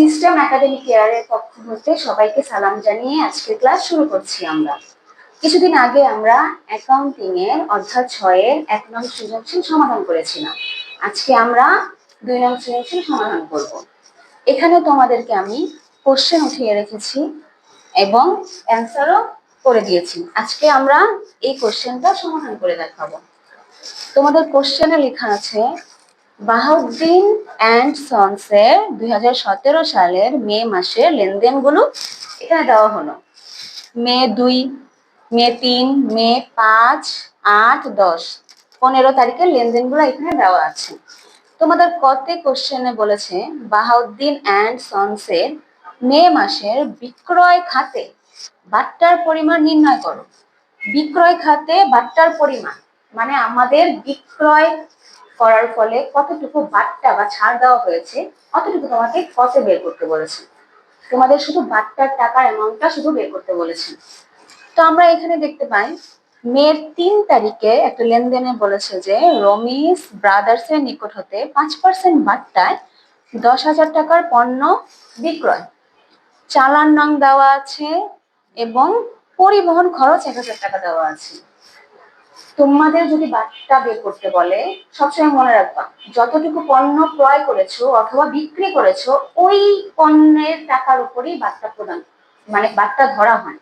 System academy কেয়ারের পক্ষ হতে সবাইকে সালাম জানিয়ে আজকের ক্লাস শুরু করছি আমরা। কিছুদিন আগে আমরা অ্যাকাউন্টিং এর অধ্যায় ছয়ের এক নং সৃজনশীল সমাধান করেছিলাম। আজকে আমরা দুই নং সৃজনশীল সমাধান করব। এখানে তোমাদেরকে আমি কোশ্চেন উঠিয়ে রেখেছি এবং অ্যান্সারও করে দিয়েছি। আজকে আমরা এই কোশ্চেনটা সমাধান করে দেখাবো। তোমাদের কোশ্চেনে লেখা আছে বাহাউদ্দিন অ্যান্ড সন্সের দু হাজার সতেরো সালের মে মাসের লেনদেনগুলো এখানে দেওয়া হলো। মে দুই, মে তিন, মে পাঁচ, আট, দশ, পনেরো তারিখের লেনদেনগুলো এখানে দেওয়া আছে। তোমাদের কত কোশ্চেনে বলেছে বাহাউদ্দিন অ্যান্ড সন্সের মে মাসের বিক্রয় খাতে বাট্টার পরিমাণ নির্ণয় করো। বিক্রয় খাতে বাট্টার পরিমাণ মানে আমাদের বিক্রয় করার ফলে কতটুকু বাট্টা বা ছাড় দেওয়া হয়েছে, অতটুকু তোমাকে কতে বের করতে বলেছে। তোমাদের শুধু বাট্টার টাকার অ্যামাউন্টটা শুধু বের করতে বলেছে। তো আমরা এখানে দেখতে পাই মের তিন তারিখে একটা লেনদেনে বলেছে যে, রমিস ব্রাদার্স এর নিকট হতে পাঁচ পার্সেন্ট বাট্টায় দশ হাজার টাকার পণ্য বিক্রয়। চালান নং দেওয়া আছে এবং পরিবহন খরচ এক হাজার টাকা দেওয়া আছে। তোমাদের যদি বাট্টা বের করতে বলে, সবসময় মনে রাখবা, যতটুকু পণ্য ক্রয় করেছ অথবা বিক্রি করেছ, ওই পণ্যের টাকার উপরেই বাট্টা প্রদান মানে বাট্টা ধরা হয়।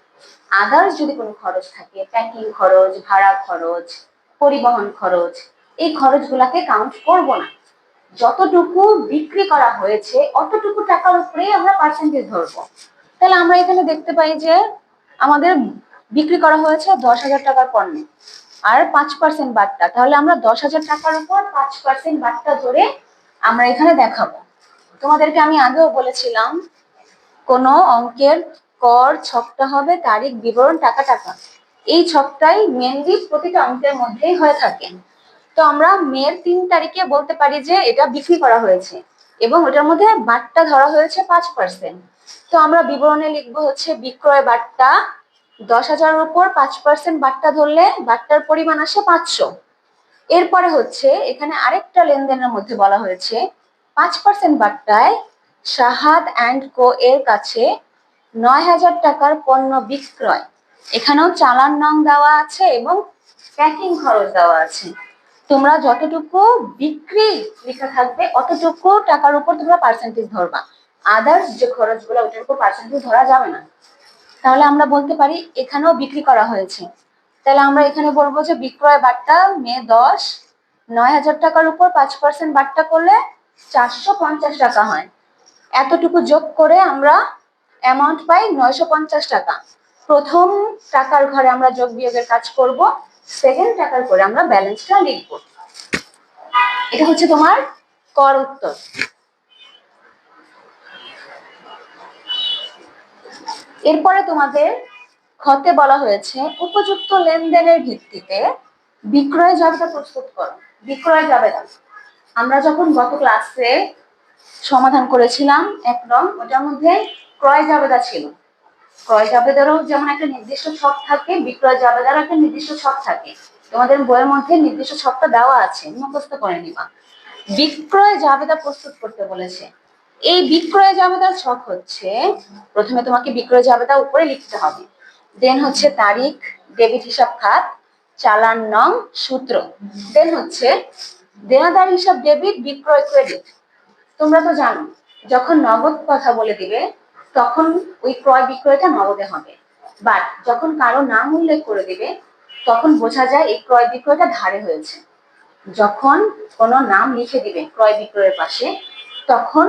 আদার্স যদি কোনো খরচ থাকে প্যাকিং খরচ, ভাড়া খরচ, পরিবহন খরচ, এই খরচগুলাকে কাউন্ট করব না। যতটুকু বিক্রি করা হয়েছে, অতটুকু টাকার উপরেই আমরা পার্সেন্টেজ ধরবো। তাহলে আমরা এখানে দেখতে পাই যে, আমাদের বিক্রি করা হয়েছে দশ হাজার টাকার পণ্য। আর পাঁচ পার্সেন্ট বার্তা তাহলে আমরা দশ হাজার টাকার উপর পাঁচ পার্সেন্ট বাট্টা ধরে আমরা এখানে দেখাবো। তোমাদেরকে আমি আগেও বলেছিলাম, কোনো অঙ্কের কর ছকটা হবে, তারিখ, বিবরণ, টাকা টাকা। এই ছকটাই মেনলি প্রতিটা অঙ্কের মধ্যেই হয়ে থাকে। তো আমরা মের তিন তারিখে বলতে পারি যে এটা বিক্রি করা হয়েছে এবং ওটার মধ্যে বার্তা ধরা হয়েছে পাঁচ পার্সেন্ট তো আমরা বিবরণে লিখব হচ্ছে বিক্রয় বাট্টা দশ হাজারের উপর পাঁচ পার্সেন্ট বাট্টা ধরলে বাট্টার পরিমাণ আসে পাঁচশো। এরপরে হচ্ছে এখানে আরেকটা লেনদেনের মধ্যে বলা হয়েছে, পাঁচ পার্সেন্ট বাট্টায় শাহাদ অ্যান্ড কো এর কাছে নয় হাজার টাকার পণ্য বিক্রয়। এখানেও চালান নং দেওয়া আছে এবং প্যাকিং খরচ দেওয়া আছে। তোমরা যতটুকু বিক্রি লেখা থাকবে, অতটুকু টাকার উপর তোমরা পার্সেন্টেজ ধরবা। আদার্স যে খরচগুলো, ওটার উপর পার্সেন্টেজ ধরা যাবে না। তাহলে আমরা বলতে পারি এখানেও বিক্রি করা হয়েছে। তাহলে আমরা এখানে বলব যে বিক্রয় বাট্টা মে দশ, নয় হাজার টাকার উপর পাঁচ পার্সেন্ট বাট্টা করলে চারশো পঞ্চাশ টাকা হয়। এতটুকু যোগ করে আমরা অ্যামাউন্ট পাই নয়শো পঞ্চাশ টাকা। প্রথম টাকার ঘরে আমরা যোগ বিয়োগের কাজ করব সেকেন্ড টাকার করে আমরা ব্যালেন্সটা লিখব। এটা হচ্ছে তোমার কর উত্তর। এরপরে তোমাদের খতে বলা হয়েছে, উপযুক্ত লেনদেনের ভিত্তিতে বিক্রয় জাবেদা প্রস্তুত করো। বিক্রয় জাবেদা আমরা যখন গত ক্লাসে সমাধান করেছিলাম এক নং ওটার মধ্যে ক্রয় জাবেদা ছিল। ক্রয় জাবেদারও যেমন একটা নির্দিষ্ট ছক থাকে, বিক্রয় জাবেদারও একটা নির্দিষ্ট ছক থাকে। তোমাদের বইয়ের মধ্যে নির্দিষ্ট ছকটা দেওয়া আছে, মুখস্থ করে নিবা। বিক্রয় জাবেদা প্রস্তুত করতে বলেছে। এই বিক্রয় জাবেদার ছক হচ্ছে, প্রথমে তোমাকে বিক্রয় জাবেদা উপরে লিখতে হবে। দেন হচ্ছে তারিখ, ডেবিট হিসাব খাত, চালান নং, সূত্র। দেন হচ্ছে দেনাদার হিসাব ডেবিট, বিক্রয় ক্রেডিট। তোমরা তো জানো, যখন নগদ কথা বলে দিবে, তখন ওই ক্রয় বিক্রয়টা নগদে হবে। বাট যখন কারও নাম উল্লেখ করে দিবে, তখন বোঝা যায় এই ক্রয় বিক্রয়টা ধারে হয়েছে। যখন কোনো নাম লিখে দিবে ক্রয় বিক্রয়ের পাশে, তখন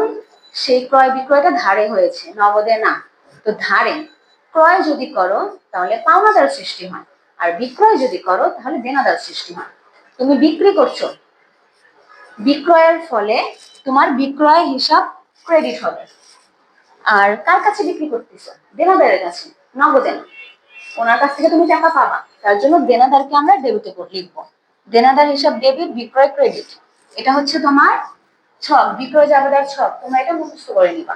সেই ক্রয় বিক্রয়টা ধারে হয়েছে, নগদে না। তো ধারে ক্রয় যদি করো, তাহলে পাওনাদার সৃষ্টি হয়। আর বিক্রয় যদি করো, তাহলে দেনাদার সৃষ্টি হয়। তুমি বিক্রি করছ। বিক্রয়ের ফলে তোমার বিক্রয় হিসাব ক্রেডিট হবে। আর কার কাছে বিক্রি করতেছো? দেনাদারের কাছে, নগদে না। ওনার কাছ থেকে তুমি টাকা পাবা। তার জন্য দেনাদারকে আমরা ডেবিটে লিখব। দেনাদার হিসাব ডেবিট বিক্রয় ক্রেডিট এটা হচ্ছে তোমার ছক, বিক্রয় জাবেদার ছক, তোমরা এটা মুখস্থ করে নিবা।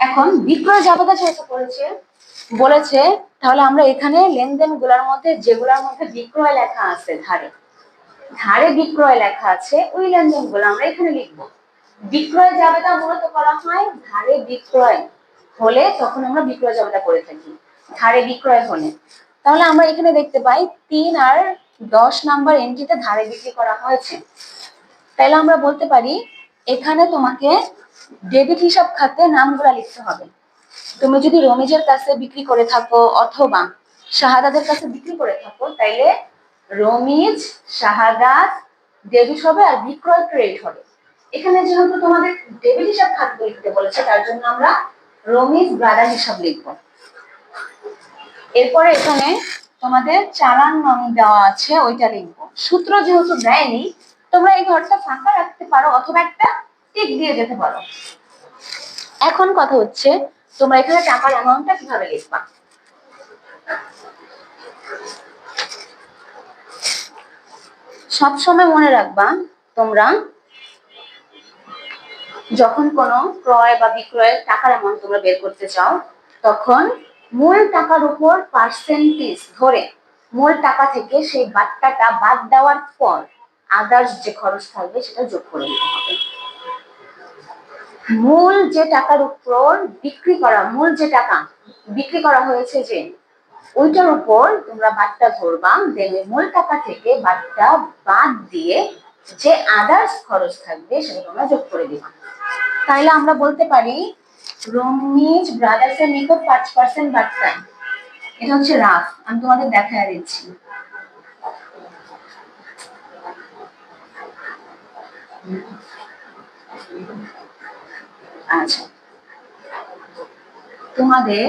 এখন বিক্রয় জাবেদা যেহেতু করেছে বলেছে, তাহলে আমরা এখানে লেনদেনগুলার মধ্যে যেগুলার মধ্যে বিক্রয় লেখা আছে, ধারে ধারে বিক্রয় লেখা আছে, ওই লেনদেনগুলো আমরা এখানে লিখব। বিক্রয় জাবেদা মূলত করা হয় ধারে বিক্রয় হলে তখন আমরা বিক্রয় জাবেদা করে থাকি, ধারে বিক্রয় হলে। তাহলে আমরা এখানে দেখতে পাই তিন আর দশ নাম্বার এন্ট্রিতে ধারে বিক্রি করা হয়েছে। তাহলে আমরা বলতে পারি এখানে তোমাকে ডেবিট হিসাব খাতে নামগুলা লিখতে হবে। তুমি যদি রমিজের কাছে বিক্রি করে থাকো অথবা শাহাদাদের কাছে বিক্রি করে থাকো, তাইলে রমিজ, শাহাদাত, ডেবিট হবে আর বিক্রয় ক্রেডিট হবে। এখানে যেহেতু তোমাদের ডেবিট হিসাব খাতে লিখতে বলেছে, তার জন্য আমরা রমিজ ব্রাদার হিসাব লিখব। এরপরে এখানে তোমাদের চালান নং দেওয়া আছে, ওইটা লিখব। সূত্র যেহেতু দেয়নি তোমরা এই ঘরটা ফাঁকা রাখতে পারো অথবা একটা টিক দিয়ে যেতে পারো। এখন কথা হচ্ছে, তোমরা এখানে টাকার অ্যামাউন্টটা কীভাবে লিখবা? সবসময় মনে রাখবা, তোমরা যখন কোনো ক্রয় বা বিক্রয়ের টাকার অ্যামাউন্ট তোমরা বের করতে চাও, তখন মূল টাকার উপর পার্সেন্টেজ ধরে মূল টাকা থেকে সেই বাট্টাটা বাদ দেওয়ার পর আদার্স যে খরচ থাকবে সেটা যোগ করে দিতে হবে। মূল যে টাকার উপর বিক্রি করা, মূল যে টাকা বিক্রি করা হয়েছে যে, ওইটার উপর তোমরা বাদটা ধরবা দেন মূল টাকা থেকে বাদটা বাদ দিয়ে যে আদার্স খরচ থাকবে সেটা তোমরা যোগ করে দিবা। তাইলে আমরা বলতে পারি, রমিজ ব্রাদার্স এর নিকট পাঁচ পার্সেন্ট বাট্টা, এটা হচ্ছে রাফ আমি তোমাদের দেখায় দিচ্ছি। আচ্ছা। তোমাদের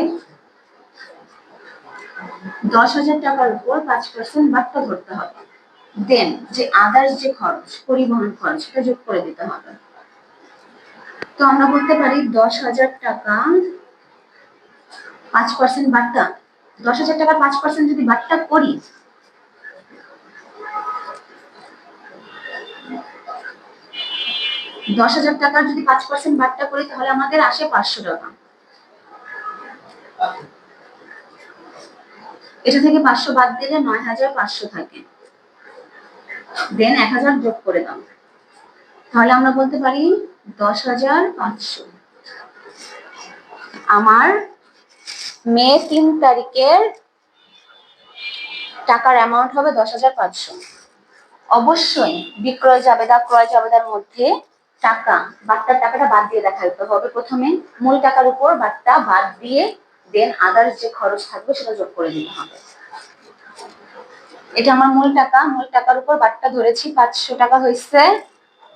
দশ হাজার টাকার উপর পাঁচ পার্সেন্ট বাট্টা ধরতে হবে। দেন যে আদার্স যে খরচ, পরিবহন খরচ, সেটা যোগ করে দিতে হবে। তো আমরা বলতে পারি দশ হাজার টাকা পাঁচ পার্সেন্ট বাট্টা দশ হাজার টাকার পাঁচ পার্সেন্ট যদি বাট্টা করি দশ হাজার টাকার যদি পাঁচ পার্সেন্ট বাট্টা করি, তাহলে আমাদের আসে পাঁচশো টাকা। এটা থেকে পাঁচশো বাদ দিলে নয় হাজার পাঁচশো থাকে। দেন এক হাজার যোগ করে দাও। তাহলে আমরা বলতে পারি দশ হাজার পাঁচশো। আমার মে তিন তারিখের টাকার অ্যামাউন্ট হবে দশ হাজার পাঁচশো। অবশ্যই বিক্রয় যাবে জাবেদা ক্রয় জাবেদার মধ্যে টাকা বাট্টার টাকাটা বাদ দিয়ে দেখাতে হবে। প্রথমে মূল টাকার উপর বাট্টা বাদ দিয়ে দেন আদার্স যে খরচ থাকবে সেটা যোগ করে দিতে হবে। এটা আমার মূল টাকা। মূল টাকার উপর বাট্টা ধরেছি, পাঁচশো টাকা হয়েছে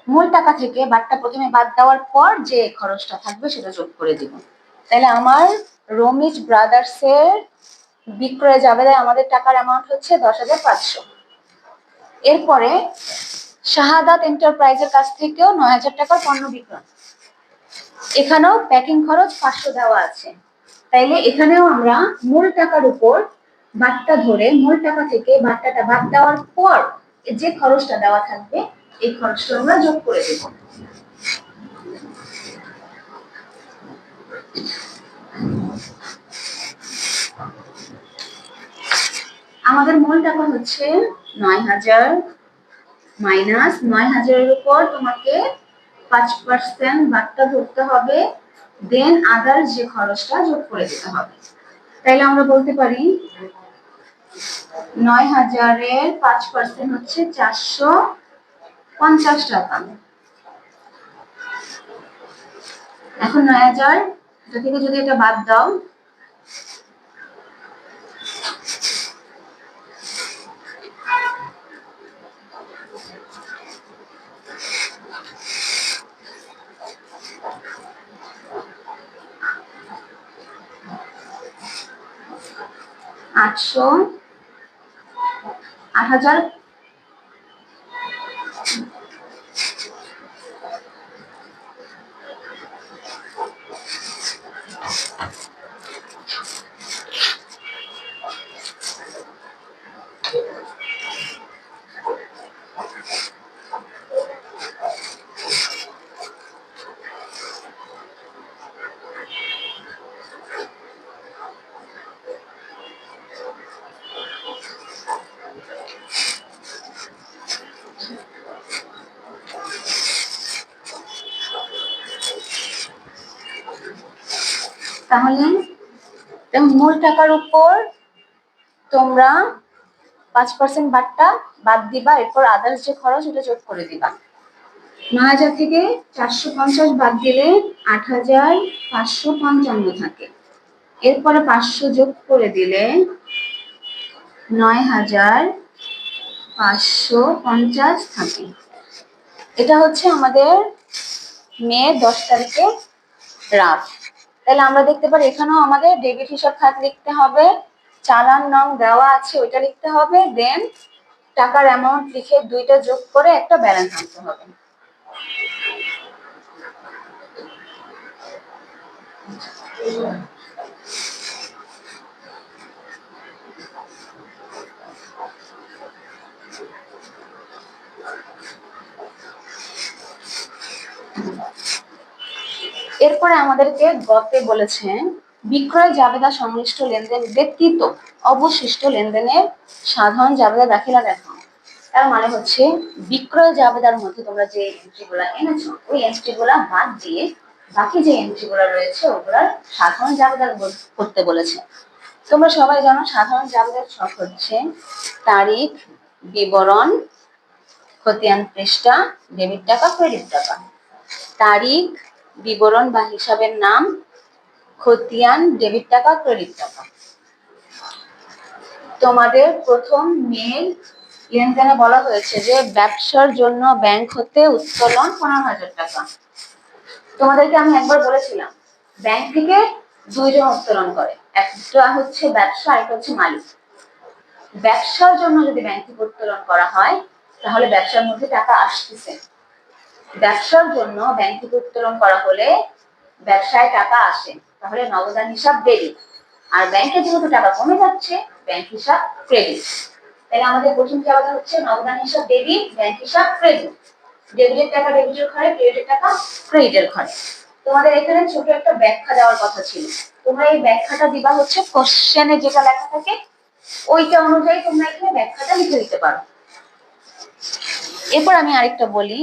মূল টাকা থেকে বাট্টা প্রথমে বাদ দেওয়ার পর যে খরচটা থাকবে সেটা যোগ করে দিব। তাহলে আমার রমিজ ব্রাদার্স এর বিক্রয় যাবে আমাদের টাকার অ্যামাউন্ট হচ্ছে দশ হাজার পাঁচশো। এরপরে শাহাদাত এন্টারপ্রাইজের কাছ থেকেও নয় হাজার টাকার পণ্য বিক্রয়। এখানেও প্যাকিং খরচ পাঁচশো দেওয়া আছে। তাইলে এখানেও আমরা মূল টাকার উপর বাট্টা ধরে, মূল টাকা থেকে বাট্টাটা বাদ দেওয়ার পর যে খরচটা দেওয়া থাকবে, এই খরচটা আমরা যোগ করে দেব। আমাদের মূল টাকা হচ্ছে নয় হাজার মাইনাস নয় হাজারের উপর তোমাকে পাঁচ পার্সেন্ট বাট্টা ধরতে হবে দেন আদার যে খরচটা যোগ করে দিতে হবে। তাইলে আমরা বলতে পারি নয় হাজারের পাঁচ পার্সেন্ট হচ্ছে চারশো পঞ্চাশ টাকা। এখন নয় হাজার থেকে যদি এটা বাদ দাও আটশো আট হাজার তাহলে মূল টাকার উপর তোমরা পাঁচ পার্সেন্ট বাটটা বাদ দিবা, এরপর আদার্স যে খরচ ওটা যোগ করে দিবা। নয় হাজার থেকে চারশো পঞ্চাশ বাদ দিলে আট হাজার পাঁচশো পঞ্চান্ন থাকে। এরপরে পাঁচশো যোগ করে দিলে নয় হাজার পাঁচশো পঞ্চাশ থাকে। এটা হচ্ছে আমাদের মে দশ তারিখে রাফ তাহলে আমরা দেখতে পারি, এখানেও আমাদের ডেবিট হিসাব খাত লিখতে হবে। চালান নং দেওয়া আছে, ওইটা লিখতে হবে। দেন টাকার অ্যামাউন্ট লিখে দুইটা যোগ করে একটা ব্যালেন্স আনতে হবে। এরপরে আমাদেরকে গতে বলেছেন বিক্রয় জাবেদা সংশ্লিষ্ট লেনদেন ব্যতীত অবশিষ্ট লেনদেনের সাধারণ জাবেদা দাখিলা দেখাও তার মানে হচ্ছে, বিক্রয় জাবেদার মধ্যে তোমরা যে এন্ট্রিগুলো এনেছো, ওই এন্ট্রিগুলো বাদ দিয়ে বাকি যে এন্ট্রিগুলো রয়েছে ওগুলার সাধারণ জাবেদা বল- করতে বলেছে। তোমরা সবাই জানো, সাধারণ জাবেদার ছক হচ্ছে তারিখ, বিবরণ, খতিয়ান পৃষ্ঠা, ডেবিট টাকা, ক্রেডিট টাকা। তারিখ বিবরণ বা হিসাবের নাম, খতিয়ান, ডেবিট টাকা, ক্রেডিট টাকা। তোমাদের প্রথম মেল লেনদেনে বলা হয়েছে যে ব্যবসার জন্য ব্যাংক হতে উত্তোলন পনেরো হাজার টাকা। তোমাদেরকে আমি একবার বলেছিলাম ব্যাংক থেকে দুইজন উত্তোলন করে, একটা হচ্ছে ব্যবসা একটা হচ্ছে মালিক। ব্যবসার জন্য যদি ব্যাংক থেকে উত্তোলন করা হয়, তাহলে ব্যবসার মধ্যে টাকা আসতেছে। ব্যবসার জন্য ব্যাংক উত্তোলন করা হলে ব্যবসায় টাকা আসে, তাহলে নগদান হিসাব ডেবিট আর ব্যাংকে যেহেতু টাকা কমে যাচ্ছে ব্যাংক হিসাব ক্রেডিট তাহলে আমাদের প্রথম জায়গাটা হচ্ছে? নগদান হিসাব ডেবিট ব্যাংক হিসাব ক্রেডিট ডেবিটের টাকা ডেবিটের ঘরে ক্রেডিটের টাকা ক্রেডিটের ঘরে। তোমাদের এখানে ছোট একটা ব্যাখ্যা দেওয়ার কথা ছিল। তোমরা এই ব্যাখ্যাটা দিবা হচ্ছে কোশ্চেনে যেটা লেখা থাকে, ওইটা অনুযায়ী তোমরা এখানে ব্যাখ্যাটা লিখে দিতে পারো। এরপর আমি আরেকটা বলি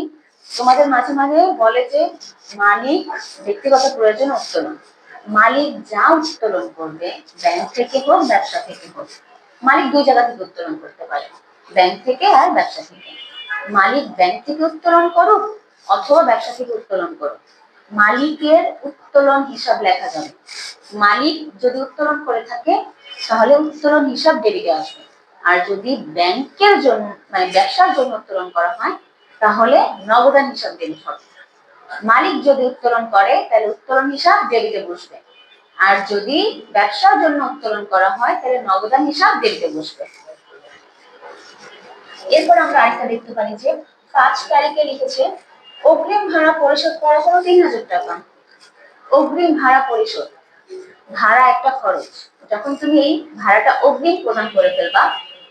তোমাদের মাঝে মাঝে বলে যে, মালিক ব্যক্তিগত প্রয়োজন উত্তোলন। মালিক যা উত্তোলন করবে ব্যাংক থেকে হোক, ব্যবসা থেকে হোক, মালিক দুই জায়গা থেকে উত্তোলন করতে পারে। ব্যাংক থেকে আর ব্যবসা থেকে। মালিক ব্যাংক থেকে উত্তোলন করুক অথবা ব্যবসা থেকে উত্তোলন করুক। মালিকের উত্তোলন হিসাব লেখা যাবে। মালিক যদি উত্তোলন করে থাকে, তাহলে উত্তোলন হিসাব ডেবিটে আসবে। আর যদি ব্যাংকের জন্য মানে ব্যবসার জন্য উত্তোলন করা হয় তাহলে নগদান হিসাব ডেবিট হবে। মালিক যদি উত্তোলন করে, তাহলে উত্তোলন হিসাব ডেবিটে বসবে। আর যদি ব্যবসার জন্য উত্তোলন করা হয়, তাহলে নগদান হিসাব ডেবিটে বসবে। এরপর আমরা আরেকটা দেখতে পারি যে, পাঁচ তারিখে লিখেছে, অগ্রিম ভাড়া পরিশোধ করার জন্য তিন হাজার টাকা। অগ্রিম ভাড়া পরিশোধ। ভাড়া একটা খরচ। যখন তুমি এই ভাড়াটা অগ্রিম প্রদান করে ফেলবা,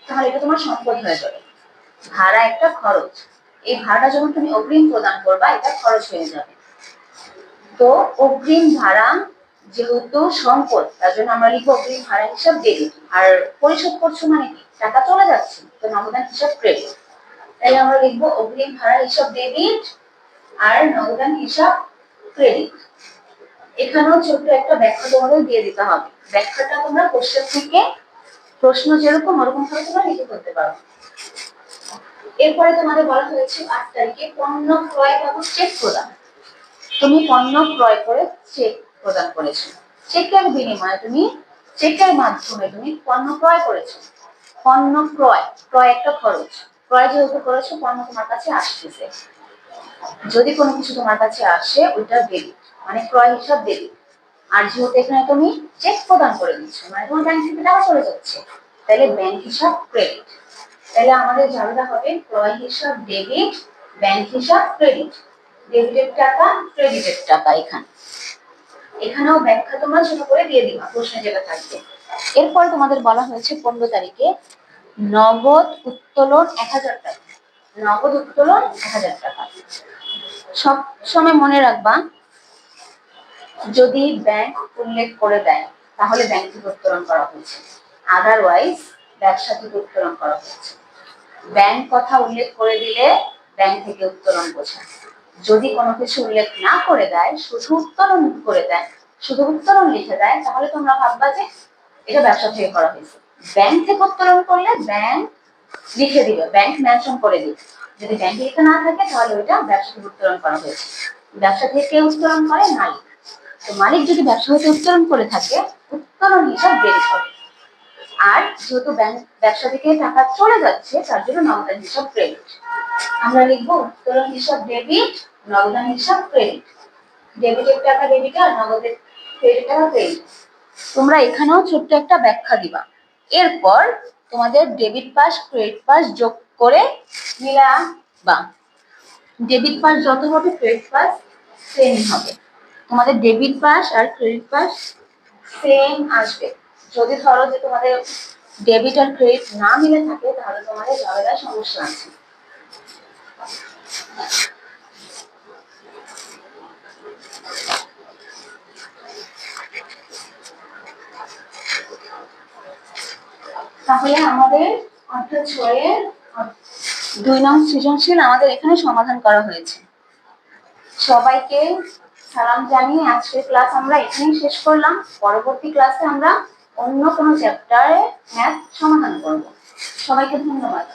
তাহলে এটা তোমার সম্পদ হয়ে যাবে। ভাড়া একটা খরচ। এই ভাড়াটা যখন তুমি অগ্রিম প্রদান করবা, এটা খরচ হয়ে যাবে। তো অগ্রিম ভাড়া যেহেতু সম্পদ তার জন্য আমরা লিখব অগ্রিম ভাড়া হিসাব ডেবিট আর পরিশোধ করছ মানে কি? টাকা চলে যাচ্ছে, তো নগদান হিসাব ক্রেডিট তাই আমরা লিখব অগ্রিম ভাড়া হিসাব ডেবিট আর নগদান হিসাব ক্রেডিট এখানেও ছোট্ট একটা ব্যাখ্যা তোমাদের দিয়ে দিতে হবে। ব্যাখ্যাটা তোমরা কোশ্চেন থেকে প্রশ্ন যেরকম ওরকম ভাবে তোমরা লিখে করতে পারো। এরপরে তোমাদের বলা হয়েছে আট তারিখে পণ্য ক্রয় বাবদ চেক প্রদান। তুমি পণ্য ক্রয় করে চেক প্রদান করেছ। চেকের বিনিময়ে তুমি চেকের মাধ্যমে তুমি পণ্য ক্রয় করেছ। পণ্য ক্রয় ক্রয় একটা খরচ। ক্রয় যেহেতু করেছ, পণ্য তোমার কাছে আসতেছে। যদি কোনো কিছু তোমার কাছে আসে, ওইটা ডেবিট মানে ক্রয় হিসাব ডেবিট আর যেহেতু এখানে তুমি চেক প্রদান করে দিচ্ছ মানে তোমার ব্যাংক থেকে টাকা চলে যাচ্ছে, তাহলে ব্যাংক হিসাব ক্রেডিট তাহলে আমাদের জানতে হবে ক্রয় হিসাব ডেবিট ব্যাংক হিসাব ক্রেডিট ডেবিটের টাকা ক্রেডিটের টাকা এখানে। এখানেও ব্যাখ্যা তোমরা ছোট করে দিয়ে দিবা, প্রশ্নে যেটা থাকবে। এরপর তোমাদের বলা হয়েছে পনেরো তারিখে নগদ উত্তোলন এক হাজার টাকা। নগদ উত্তোলন এক হাজার টাকা। সব সময় মনে রাখবা, যদি ব্যাংক উল্লেখ করে দেয়, তাহলে ব্যাংক থেকে উত্তোলন করা হয়েছে। আদারওয়াইজ ব্যবসা থেকে উত্তোলন করা হয়েছে। ব্যাংক কথা উল্লেখ করে দিলে ব্যাংক থেকে উত্তোলন বোঝায়। যদি কোনো কিছু উল্লেখ না করে দেয়, শুধু উত্তোলন করে দেয়, শুধু উত্তরণ লিখে দেয়, তাহলে তোমরা ভাববা যে এটা ব্যবসা থেকে করা হয়েছে। ব্যাংক থেকে উত্তরণ করলে ব্যাংক লিখে দিবে, ব্যাংক মেনশন করে দিবে। যদি ব্যাংকে লিখে না থাকে, তাহলে ওইটা ব্যবসা থেকে উত্তরণ করা হয়েছে। ব্যবসা থেকে কে উত্তরণ করে মালিক। তো মালিক যদি ব্যবসা হতে উত্তরণ করে থাকে উত্তরণ হিসাব ডেবিট হবে আর যেহেতু ব্যাংক ব্যবসা থেকে টাকা চলে যাচ্ছে, তার জন্য নগদান হিসাব ক্রেডিট আমরা লিখব উত্তরণ হিসাব ডেবিট নগদান হিসাব ক্রেডিট ডেবিটের টাকা ডেবিট আর নগদের ক্রেডিট টাকা ক্রেডিট তোমরা এখানেও ছোট্ট একটা ব্যাখ্যা দিবা। এরপর তোমাদের ডেবিট পাস ক্রেডিট পাস যোগ করে মিলা বা। ডেবিট পাস যত হবে ক্রেডিট পাস সেম হবে। তোমাদের ডেবিট পাস আর ক্রেডিট পাস সেম আসবে। যদি ধরো যে তোমাদের ডেবিট আর ক্রেডিট না মিলে থাকে, তাহলে তোমাদের ঝামেলার সমস্যা আছে। তাহলে আমাদের অর্থাৎ ছয়ের দুই নং সৃজনশীল আমাদের এখানে সমাধান করা হয়েছে। সবাইকে সালাম জানিয়ে আজকের ক্লাস আমরা এখানেই শেষ করলাম। পরবর্তী ক্লাসে আমরা অন্য কোনো চ্যাপ্টারে ম্যাথ সমাধান করব। সবাইকে ধন্যবাদ।